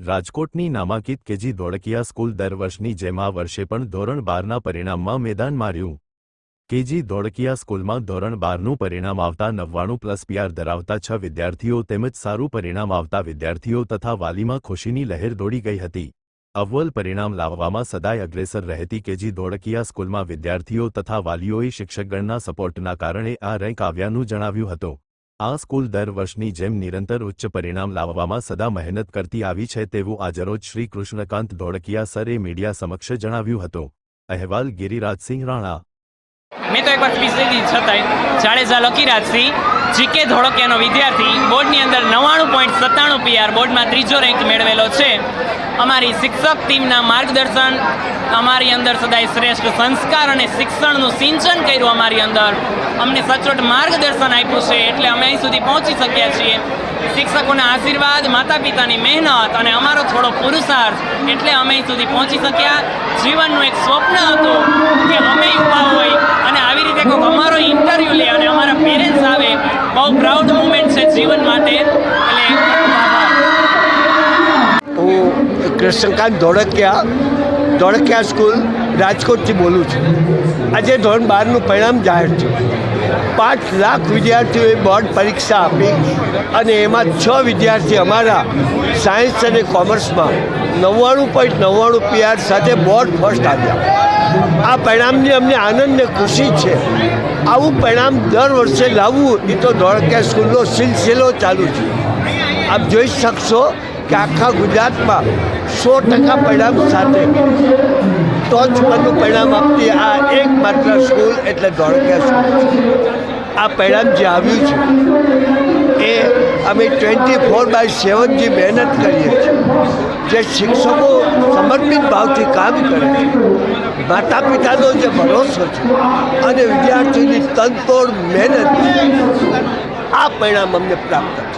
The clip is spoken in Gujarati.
રાજકોટની નામાંકિત કેજી ધોળકિયા સ્કૂલ દર વર્ષની જેમ આ વર્ષે પણ ધોરણ બારના પરિણામમાં મેદાન માર્યું. કેજી ધોળકિયા સ્કૂલમાં ધોરણ બારનું પરિણામ આવતા નવ્વાણું પ્લસ પીઆર ધરાવતા છ વિદ્યાર્થીઓ તેમજ સારું પરિણામ આવતા વિદ્યાર્થીઓ તથા વાલીમાં ખુશીની લહેર દોડી ગઈ હતી. અવ્વલ પરિણામ લાવવામાં સદાય અગ્રેસર રહેતી કેજી ધોળકિયા સ્કૂલમાં વિદ્યાર્થીઓ તથા વાલીઓએ શિક્ષકગણના સપોર્ટના કારણે આ રેન્ક આવ્યાનું જણાવ્યું હતું. આ સ્કૂલ દર વર્ષની જેમ નિરંતર ઉચ્ચ પરિણામ લાવવામાં સદા મહેનત કરતી આવી છે તેવું આજરોજ શ્રી કૃષ્ણકાંત ધોળકિયા સરે મીડિયા સમક્ષ જણાવ્યું હતું. અહેવાલ ગિરિરાજસિંહ રાણા. મેં તો ફીસ લીધી છતાંય જાડેજા લકીરાજસિંહ જીકે ધોળકિયાનો વિદ્યાર્થી, બોર્ડની અંદર નવ્વાણું પોઈન્ટ સત્તાણું પીઆર બોર્ડમાં ત્રીજો રેન્ક મેળવેલો છે. અમારી શિક્ષક ટીમના માર્ગદર્શન, અમારી અંદર સદાય શ્રેષ્ઠ સંસ્કાર અને શિક્ષણનું સિંચન કર્યું અમારી અંદર. અમને સચોટ માર્ગદર્શન આપ્યું છે, એટલે અમે અહીં સુધી પહોંચી શક્યા છીએ. શિક્ષકોના આશીર્વાદ માતા પિતાની મહેનત અને અમારો થોડો પુરુષાર્થ, એટલે અમે અહીં સુધી પહોંચી શક્યા. જીવનનું એક સ્વપ્ન હતું કે અમે યુવા હોય અને આવી રીતે કૃષ્ણકાંત ધોળકિયા ધોળકિયા સ્કૂલ રાજકોટથી બોલું છું. આજે ધોરણ બારનું પરિણામ જાહેર થયું. પાંચ લાખ વિદ્યાર્થીઓએ બોર્ડ પરીક્ષા આપી અને એમાં છ વિદ્યાર્થી અમારા સાયન્સ અને કોમર્સમાં નવ્વાણું પોઈન્ટ નવ્વાણું પીઆર સાથે બોર્ડ ફર્સ્ટ આવ્યા. આ પરિણામની અમને આનંદ ને ખુશી છે. આવું પરિણામ દર વર્ષે લાવવું એ તો ધોળકિયા સ્કૂલનો સિલસિલો ચાલુ છે. આપ જોઈ શકશો કે આખા ગુજરાતમાં સો ટકા પરિણામ સાથે ટોચ પરનું પરિણામ આપતી આ એકમાત્ર સ્કૂલ એટલે ધોળકિયા સ્કૂલ આ પરિણામ જે આવ્યું છે, એ અમે ટ્વેન્ટી ફોર બાય સેવન જે મહેનત કરીએ છીએ, જે શિક્ષકો સમર્પિત ભાવથી કામ કરે છે માતા પિતાનો જે ભરોસો છે અને વિદ્યાર્થીની તનતોડ મહેનત, આ પરિણામ અમને પ્રાપ્ત